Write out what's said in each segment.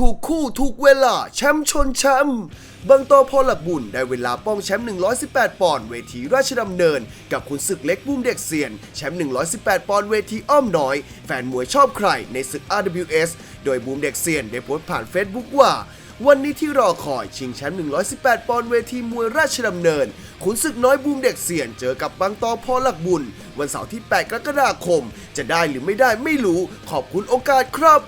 ถูกคู่ถูกเวลาแชมป์ชนแชมป์บางตอพอหลักบุญได้เวลาป้องแชมป์ 118 ปอนด์เวทีราชดำเนิน กับคุณศึกเล็กบุ้มเด็กเซียน แชมป์ 118 ปอนด์เวทีอ้อมน้อย แฟนมวยชอบใครในศึก RWS โดยบูมเด็กเซียนได้โพสต์ผ่าน Facebook ว่า วันนี้ที่รอคอยชิงแชมป์ 118 ปอนด์เวทีมวยราชดำเนิน ขุนศึกน้อยบูมเด็กเสียนเจอกับบางตอพอหลักบุญ วันเสาร์ที่ 8 กรกฎาคม จะได้หรือไม่ได้ไม่รู้ ขอบคุณโอกาสครับ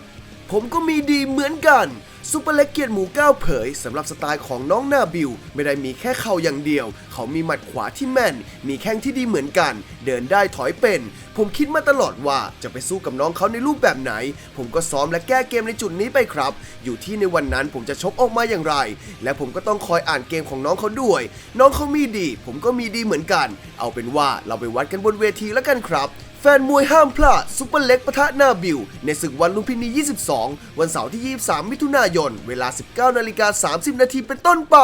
ผมก็มีดีเหมือนกันซุปเปอร์เล็กเกียรติหมูก้าวเผยสำหรับสไตล์ของน้องนาบิวไม่ได้มีแค่เข่าอย่างเดียว เขามีหมัดขวาที่แม่น มีแข้งที่ดีเหมือนกัน เดินได้ถอยเป็น ผมคิดมาตลอดว่าจะไปสู้กับน้องเขาในรูปแบบไหน ผมก็ซ้อมและแก้เกมในจุดนี้ไปครับ อยู่ที่ในวันนั้นผมจะชกออกมาอย่างไร และผมก็ต้องคอยอ่านเกมของน้องเขาด้วย น้องเขามีดี ผมก็มีดีเหมือนกัน เอาเป็นว่าเราไปวัดกันบนเวทีแล้วกันครับ ฟนมวยห้ามพลาดซุปเปอร์เล็กปะทะหน้าบิว ในศึกวันลุมพินี 22 วันเสาร์ที่ 23 มิถุนายน เวลา 19นาฬิกา30 นาทีเป็นต้นไป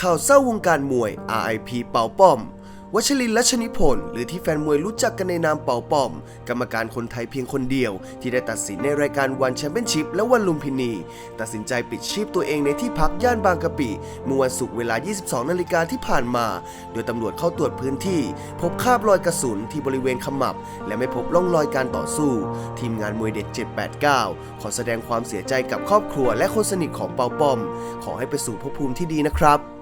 ข่าวเศร้าวงการมวย RIP เป่าป้อม วัชรินและชนิพลหรือที่แฟนมวยรู้จักกันในนามเป่าป้อม กรรมการคนไทยเพียงคนเดียว ที่ได้ตัดสินในรายการวันแชมเปี้ยนชิพและวันลุมพินี ตัดสินใจปิดชีพตัวเองในที่พักย่านบางกะปิเมื่อวันศุกร์เวลา 22 นาฬิกาที่ผ่านมา โดยตำรวจเข้าตรวจพื้นที่ พบคราบรอยกระสุนที่บริเวณขมับ และไม่พบร่องรอยการต่อสู้ ทีมงานมวยเด็ด789 ขอแสดงความเสียใจกับครอบครัวและคนสนิทของเปาป้อม ขอให้ไปสู่ภพภูมิที่ดีนะครับ